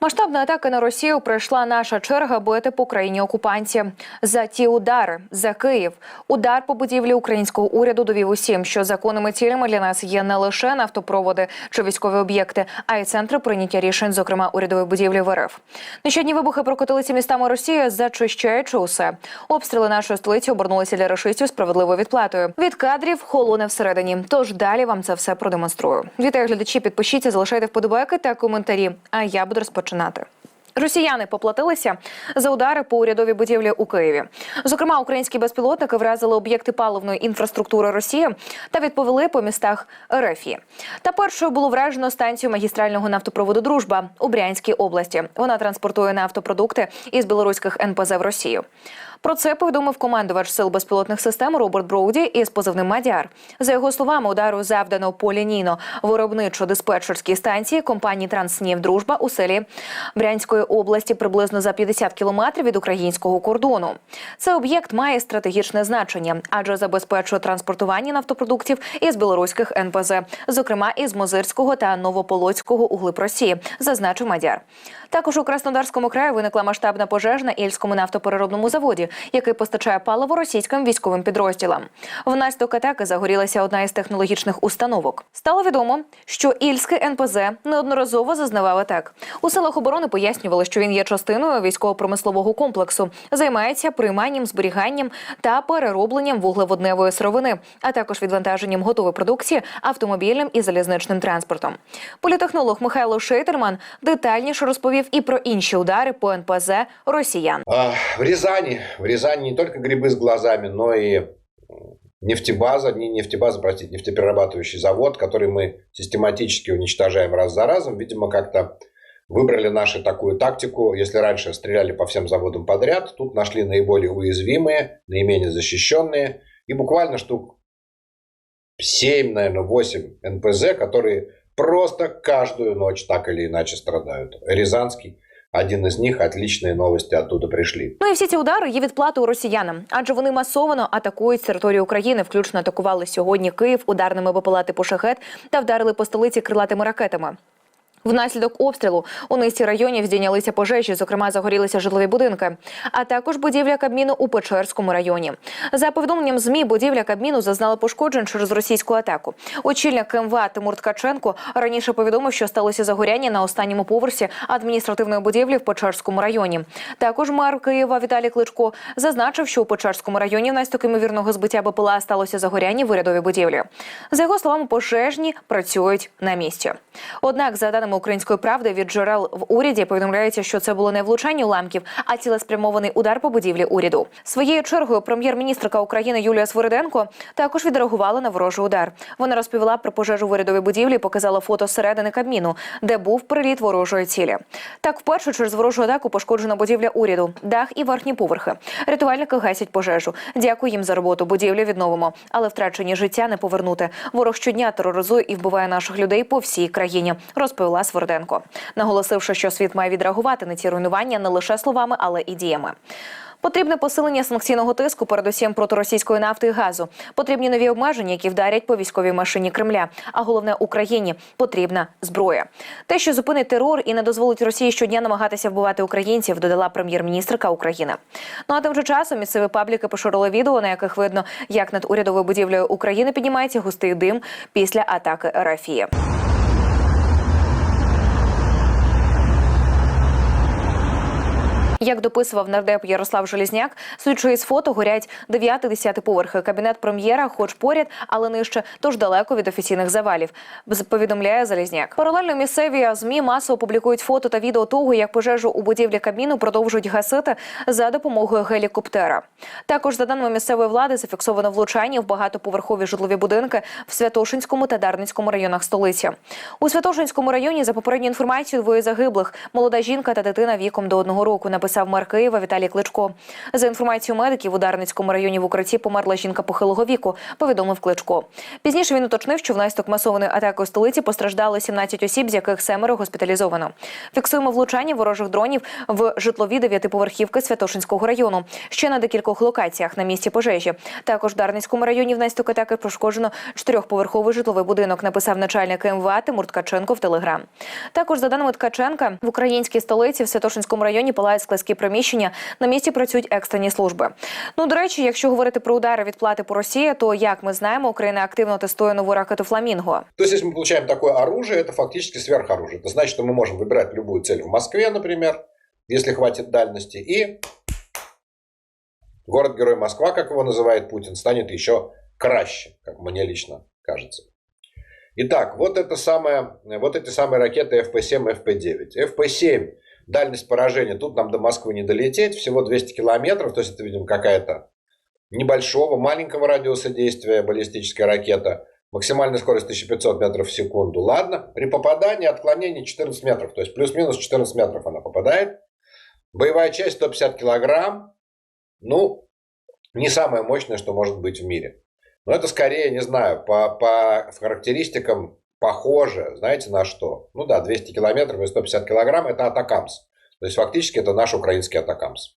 Масштабна атака на Росію прийшла наша черга бити по країні окупанті. За ті удари за Київ. Удар по будівлі українського уряду довів усім, що законними цілями для нас є не лише нафтопроводи чи військові об'єкти, а й центри прийняття рішень, зокрема урядові будівлі в РФ. Нещодні вибухи прокотилися містами Росії, зачищаючи усе. Обстріли нашої столиці обернулися для рашистів справедливою відплатою. Від кадрів холоне всередині. Тож далі вам це все продемонструю. Вітаю глядачі. Підпишіться, залишайте вподобайки та коментарі. А я буду розпочинати. Росіяни поплатилися за удари по урядовій будівлі у Києві. Зокрема, українські безпілотники вразили об'єкти паливної інфраструктури Росії та відповіли по містах Рефії. Та першою було вражено станцію магістрального нафтопроводу Дружба у Брянській області. Вона транспортує нафтопродукти із білоруських НПЗ в Росію. Про це повідомив командувач сил безпілотних систем Роберт Броуді із позивним Мадяр. За його словами, удару завдано по лінійно виробничо-диспетчерській станції компанії Транснів Дружба у селі Брянської області приблизно за 50 кілометрів від українського кордону. Цей об'єкт має стратегічне значення, адже забезпечує транспортування нафтопродуктів із білоруських НПЗ, зокрема із Мозирського та Новополоцького углиб Росії, зазначив Мадяр. Також у Краснодарському краї виникла масштабна пожежа на Ільському нафтопереробному заводі, який постачає паливо російським військовим підрозділам. Внаслідок атаки загорілася одна із технологічних установок. Стало відомо, що Ільський НПЗ неодноразово зазнавав атак. У силах оборони пояснювали, що він є частиною військово-промислового комплексу, займається прийманням, зберіганням та переробленням вуглеводневої сировини, а також відвантаженням готової продукції автомобільним і залізничним транспортом. Політехнолог Михайло Шейтерман детальніше розповів і про інші удари по НПЗ росіян. А, В Рязани, в Рязани не только грибы с глазами, но и м, нефтебаза, не нефтебаза, простите, нефтеперерабатывающий завод, который мы систематически уничтожаем раз за разом. Видимо, как-то выбрали нашу такую тактику. Если раньше стреляли по всем заводам подряд, тут нашли наиболее уязвимые, наименее защищенные. И буквально штук 7, наверное, 8 НПЗ, которые просто каждую ночь так или иначе страдают. Рязанский один из них, отличные новости оттуда пришли. Ну і всі ці удари є відплатою росіянам, адже вони масовано атакують територію України. Включно атакували сьогодні Київ ударними БПЛА типу шахет та вдарили по столиці крилатими ракетами. Внаслідок обстрілу у низці районів здійнялися пожежі, зокрема загорілися житлові будинки, а також будівля Кабміну у Печерському районі. За повідомленням змі, будівля Кабміну зазнала пошкоджень через російську атаку. Очільник МВА Тимур Ткаченко раніше повідомив, що сталося загоряння на останньому поверсі адміністративної будівлі в Печерському районі. Також мер Києва Віталій Кличко зазначив, що у Печерському районі внаслідок ймовірного збиття БПЛА сталося загоряння в урядовій будівлі. За його словами, пожежні працюють на місці. Однак, за даними української правди, від джерел в уряді повідомляється, що це було не влучання уламків, а цілеспрямований удар по будівлі уряду. Своєю чергою прем'єр-міністрка України Юлія Свириденко також відреагувала на ворожий удар. Вона розповіла про пожежу в урядовій будівлі, показала фото середини Кабміну, де був приліт ворожої цілі. Так, вперше через ворожу атаку пошкоджена будівля уряду, дах і верхні поверхи. Рятувальники гасять пожежу. Дякую їм за роботу. Будівлю відновимо, але втрачені життя не повернути. Ворог щодня тероризує і вбиває наших людей по всій країні. Розповіла Сверденко, наголосивши, що світ має відреагувати на ці руйнування не лише словами, але і діями. Потрібне посилення санкційного тиску, передусім проти російської нафти і газу. Потрібні нові обмеження, які вдарять по військовій машині Кремля. А головне Україні потрібна зброя. Те, що зупинить терор і не дозволить Росії щодня намагатися вбивати українців, додала прем'єр-міністрка України. Ну а тим же часом місцеві пабліки поширили відео, на яких видно, як над урядовою будівлею України піднімається густий дим після атаки РФІ. Як дописував нардеп Ярослав Желізняк, судячи із фото, горять 9-10 поверхи. Кабінет прем'єра, хоч поряд, але нижче, тож далеко від офіційних завалів. З- Повідомляє Залізняк. Паралельно місцеві змі масово публікують фото та відео того, як пожежу у будівлі Кабміну продовжують гасити за допомогою гелікоптера. Також за даними місцевої влади зафіксовано влучання в багатоповерхові житлові будинки в Святошинському та Дарницькому районах столиці. У Святошинському районі, за попередньою інформацією, двоє загиблих, молода жінка та дитина віком до одного року. Написав написав мер Києва Віталій Кличко. За інформацією медиків, у Дарницькому районі в укритті померла жінка похилого віку. Повідомив Кличко. Пізніше він уточнив, що внаслідок масованої атаки у столиці постраждали 17 осіб, з яких семеро госпіталізовано. Фіксуємо влучання ворожих дронів в житлові дев'ятиповерхівки Святошинського району. Ще на декількох локаціях на місці пожежі. Також в Дарницькому районі внаслідок атаки пошкоджено чотирьохповерховий житловий будинок. Написав начальник МВА Тимур Ткаченко в телеграм. Також за даними Ткаченка, в українській столиці в Святошинському районі палають складські приміщення. На місці працюють екстрені служби. Ну до речі, якщо говорити про удари відплати по Росії, то як ми знаємо, Україна активно тестує нову ракету Фламінго. То есть, если мы получаем такое оружие, это фактически сверхоружие. Это значит, что мы можем выбирать любую цель в Москве, например, если хватит дальности, и город-герой Москва, как его называет Путин, станет еще краще, как мне лично кажется. Итак, вот, это самое, вот эти самые ракеты FP-7 и FP-9. FP-7, дальность поражения, тут нам до Москвы не долететь, всего 200 километров, то есть это, видимо, какая-то небольшого, маленького радиуса действия баллистическая ракета. Максимальная скорость 1500 метров в секунду. Ладно, при попадании отклонение 14 метров, то есть плюс-минус 14 метров она попадает. Боевая часть 150 килограмм. Ну, не самое мощное, что может быть в мире. Но это скорее, не знаю, по, по характеристикам похоже, знаете, на что? Ну да, 200 километров и 150 килограмм – это Атакамс. То есть фактически это наш украинский Атакамс.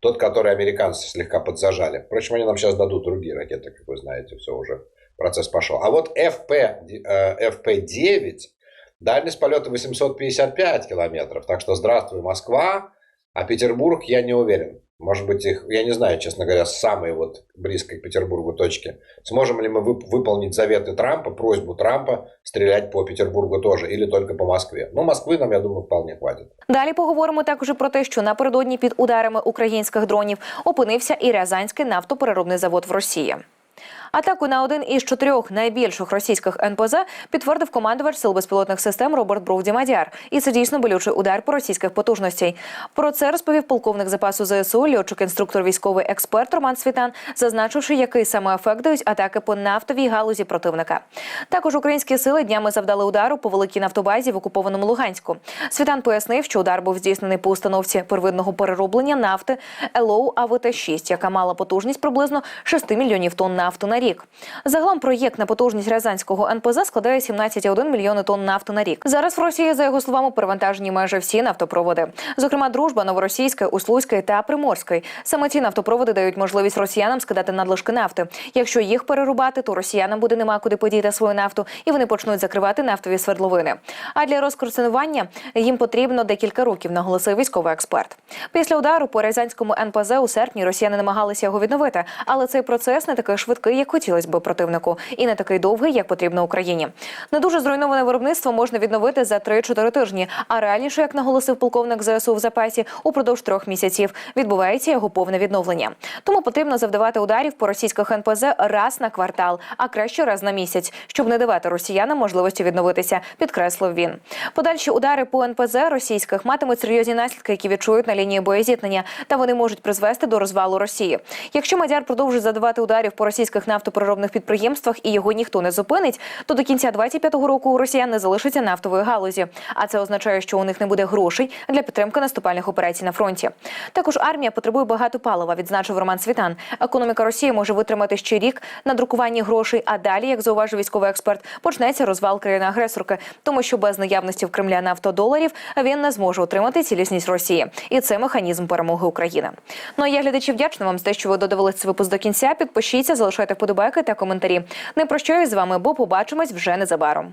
Тот, который американцы слегка подзажали. Впрочем, они нам сейчас дадут другие ракеты, как вы знаете, все уже процесс пошел. А вот FP, э, FP-9, дальность полета 855 километров. Так что здравствуй, Москва, а Петербург я не уверен. Может быть, их, я не знаю, честно говоря, с самой вот близкой к Петербургу точки. Сможем ли мы вып- выполнить заветы Трампа, просьбу Трампа стрелять по Петербургу тоже или только по Москве? Ну, Москвы нам, я думаю, вполне хватит. Далі поговоримо також і про те, що напередодні під ударами українських дронів опинився і Рязанський нафтопереробний завод в Росії. Атаку на один із чотирьох найбільших російських НПЗ підтвердив командувач сил безпілотних систем Роберт Бровді Мадяр. І це дійсно болючий удар по російських потужностей. Про це розповів полковник запасу ЗСУ, льотчик інструктор військовий експерт Роман Світан, зазначивши, який саме ефект дають атаки по нафтовій галузі противника. Також українські сили днями завдали удару по великій нафтобазі в окупованому Луганську. Світан пояснив, що удар був здійснений по установці первинного перероблення нафти ЕЛОУ АВТ-6, яка мала потужність приблизно 6 мільйонів тонн нафти на рік. Загалом проєкт на потужність Рязанського НПЗ складає 17,1 мільйони тонн нафти на рік. Зараз в Росії, за його словами, перевантажені майже всі нафтопроводи. Зокрема, дружба Новоросійська, Услуцька та Приморська. Саме ці нафтопроводи дають можливість росіянам скидати надлишки нафти. Якщо їх перерубати, то росіянам буде нема куди подіти свою нафту, і вони почнуть закривати нафтові свердловини. А для розкорсинування їм потрібно декілька років, наголосив військовий експерт. Після удару по Рязанському НПЗ у серпні росіяни намагалися його відновити, але цей процес не такий швидкий, як хотілося б противнику, і не такий довгий, як потрібно Україні. Не дуже зруйноване виробництво можна відновити за 3-4 тижні. А реальніше, як наголосив полковник ЗСУ в запасі, упродовж трьох місяців відбувається його повне відновлення. Тому потрібно завдавати ударів по російських НПЗ раз на квартал, а краще раз на місяць, щоб не давати росіянам можливості відновитися, підкреслив він. Подальші удари по НПЗ російських матимуть серйозні наслідки, які відчують на лінії боєзіткнення, та вони можуть призвести до розвалу Росії. Якщо Мадяр продовжить задавати ударів по російських нафтопереробних підприємствах і його ніхто не зупинить, то до кінця 25-го року у росіян не залишиться нафтової галузі. А це означає, що у них не буде грошей для підтримки наступальних операцій на фронті. Також армія потребує багато палива, відзначив Роман Світан. Економіка Росії може витримати ще рік на друкуванні грошей. А далі, як зауважив військовий експерт, почнеться розвал країни-агресорки, тому що без наявності в Кремля нафтодоларів він не зможе утримати цілісність Росії, і це механізм перемоги України. Ну а я глядачі вдячна вам за те, що ви додивилися випуск до кінця. Підпишіться, залишайте вподобайки та коментарі. Не прощаюсь з вами, бо побачимось вже незабаром.